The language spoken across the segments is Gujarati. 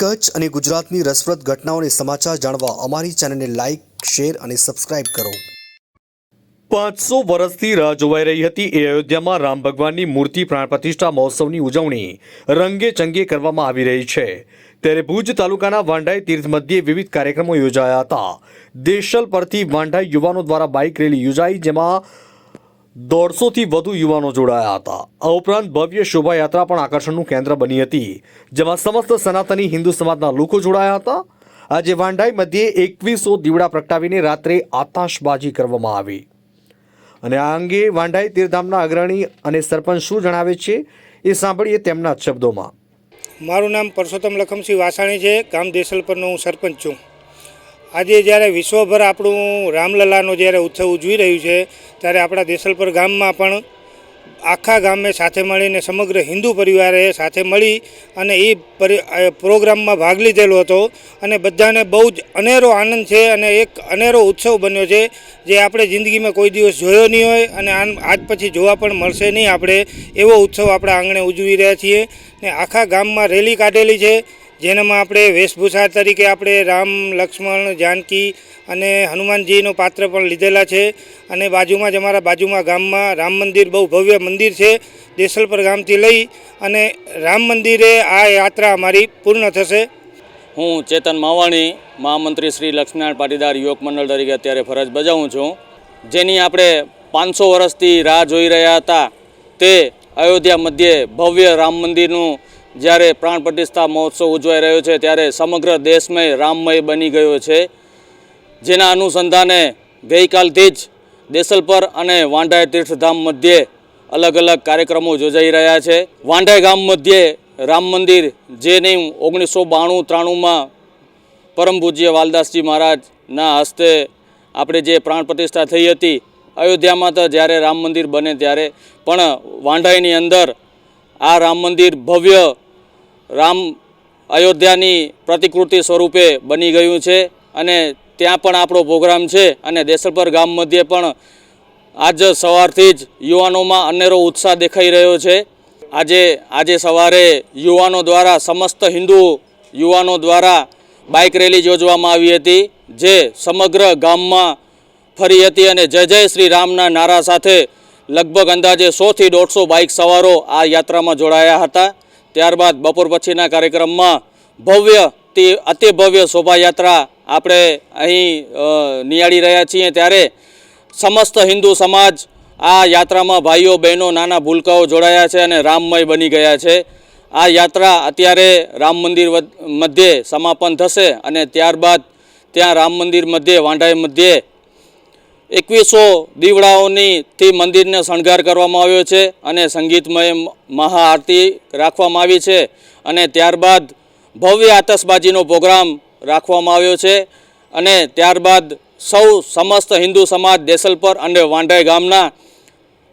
કચ્છ અને ગુજરાતની રસપ્રદ ઘટનાઓને સમાચાર જાણવા અમારી ચેનલને લાઇક શેર અને સબસ્ક્રાઇબ કરો. પાંચસો વર્ષથી રાહ જોવાઈ રહી હતી એ અયોધ્યામાં રામ ભગવાનની મૂર્તિ પ્રાણ પ્રતિષ્ઠા મહોત્સવની ઉજવણી રંગે ચંગે કરવામાં આવી રહી છે. ત્યારે ભુજ તાલુકાના વાંઢાઈ તીર્થ મધ્યે વિવિધ કાર્યક્રમો યોજાયા હતા. દેશલ પરથી વાંઢાઈ યુવાનો દ્વારા બાઇક રેલી યોજાઈ, જેમાં દોઢસોથી વધુ યુવાનો જોડાયા હતા. આ ઉપરાંત ભવ્ય શોભાયાત્રા પણ આકર્ષણનું કેન્દ્ર બની હતી, જેમાં સમસ્ત સનાતની હિન્દુ સમાજના લોકો જોડાયા હતા. આજે વાંઢાઈ મધ્યે એકવીસો દીવડા પ્રગટાવીને રાત્રે આતાશબાજી કરવામાં આવી. અને આ અંગે વાંઢાઈ તીર્ધામના અગ્રણી અને સરપંચ શું જણાવે છે, એ સાંભળીએ તેમના શબ્દોમાં. મારું નામ પરસોત્તમ લખમસિંહ વાસાણી છે, ગામ દેસલપરનો હું સરપંચ છું. આજે જ્યારે વિશ્વભર આપણું રામલલાનો જ્યારે ઉત્સવ ઉજવી રહ્યું છે, ત્યારે આપણા દેસલપર ગામમાં પણ આખા ગામે સાથે મળીને સમગ્ર હિન્દુ પરિવારે સાથે મળી અને એ પ્રોગ્રામમાં ભાગ લીધેલો હતો અને બધાને બહુ જ અનેરો આનંદ છે અને એક અનેરો ઉત્સવ બન્યો છે, જે આપણે જિંદગીમાં કોઈ દિવસ જોયો નહીં હોય અને આજ પછી જોવા પણ મળશે નહીં આપણે, એવો ઉત્સવ આપણા આંગણે ઉજવી રહ્યા છીએ. ને આખા ગામમાં રેલી કાઢેલી છે જેનામાં આપણે વેશભૂષા તરીકે આપણે રામ, લક્ષ્મણ, જાનકી અને હનુમાનજીનો પાત્ર પણ લીધેલા છે. અને બાજુમાં જ અમારા બાજુમાં ગામમાં રામ મંદિર બહુ ભવ્ય મંદિર છે, દેસલપર ગામથી લઈ અને રામ મંદિરે આ યાત્રા અમારી પૂર્ણ થશે. હું ચેતન માવાણી, મહામંત્રી શ્રી લક્ષ્મીનારાયણ પાટીદાર યુવક મંડળ તરીકે અત્યારે ફરજ બજાવું છું. જેની આપણે પાંચસો વર્ષથી રાહ જોઈ રહ્યા હતા તે અયોધ્યા મધ્યે ભવ્ય રામ મંદિરનું જ્યારે પ્રાણ પ્રતિષ્ઠા મહોત્સવ ઉજવાઈ રહ્યો છે, ત્યારે સમગ્ર દેશમય રામમય બની ગયો છે. જેના અનુસંધાને ગઈકાલથી જ દેસલપર અને વાંઢાય તીર્થધામ મધ્યે અલગ અલગ કાર્યક્રમો યોજાઈ રહ્યા છે. વાંઢાય ગામ મધ્યે રામ મંદિર જેની ઓગણીસો બાણું ત્રાણુંમાં પરમ પૂજ્ય વાલદાસજી મહારાજના હસ્તે આપણે જે પ્રાણ પ્રતિષ્ઠા થઈ હતી, અયોધ્યામાં તો જ્યારે રામ મંદિર બને ત્યારે, પણ વાંઢાઈની અંદર આ રામ મંદિર ભવ્ય રામ અયોધ્યાની પ્રતિકૃતિ સ્વરૂપે બની ગયું છે અને ત્યાં પણ આપણો પ્રોગ્રામ છે અને દેસલપર ગામ મધ્યે પણ આજ સવારથી જ યુવાનોમાં અનેરો ઉત્સાહ દેખાઈ રહ્યો છે. આજે આજે સવારે યુવાનો દ્વારા, સમસ્ત હિન્દુ યુવાનો દ્વારા બાઇક રેલી યોજવામાં આવી હતી, જે સમગ્ર ગામમાં ફરી હતી અને જય જય શ્રી રામના નારા સાથે લગભગ અંદાજે સોથી દોઢસો બાઇક સવારો આ યાત્રામાં જોડાયા હતા. ત્યારબાદ બપોર પછીના કાર્યક્રમમાં ભવ્ય તે અતિ ભવ્ય શોભાયાત્રા આપણે અહીં નિહાળી રહ્યા છીએ. ત્યારે સમસ્ત હિન્દુ સમાજ આ યાત્રામાં ભાઈઓ, બહેનો, નાના ભૂલકાઓ જોડાયા છે અને રામમય બની ગયા છે. આ યાત્રા અત્યારે રામ મંદિર મધ્યે સમાપન થશે અને ત્યારબાદ ત્યાં રામ મંદિર મધ્યે, વાંઢાઈ મધ્યે એકવીસો દીવડાઓની થી મંદિરને શણગાર કરવામાં આવ્યો છે અને સંગીતમય મહાઆરતી રાખવામાં આવી છે અને ત્યારબાદ ભવ્ય આતશબાજીનો પ્રોગ્રામ રાખવામાં આવ્યો છે અને ત્યારબાદ સૌ સમસ્ત હિન્દુ સમાજ દેસલપર અને વાંઢાઈ ગામના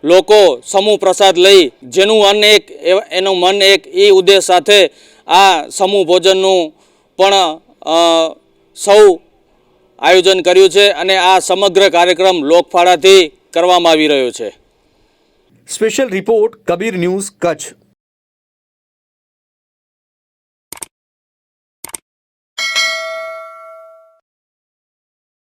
લોકો સમૂહ પ્રસાદ લઈ જેનું મન એક એનું મન એક એ ઉદ્દેશ સાથે આ સમૂહ ભોજનનું પણ સૌ આયોજન કર્યું છે અને આ સમગ્ર કાર્યક્રમ લોકફાળાથી કરવામાં આવી રહ્યો છે. Special report Kabir news Kutch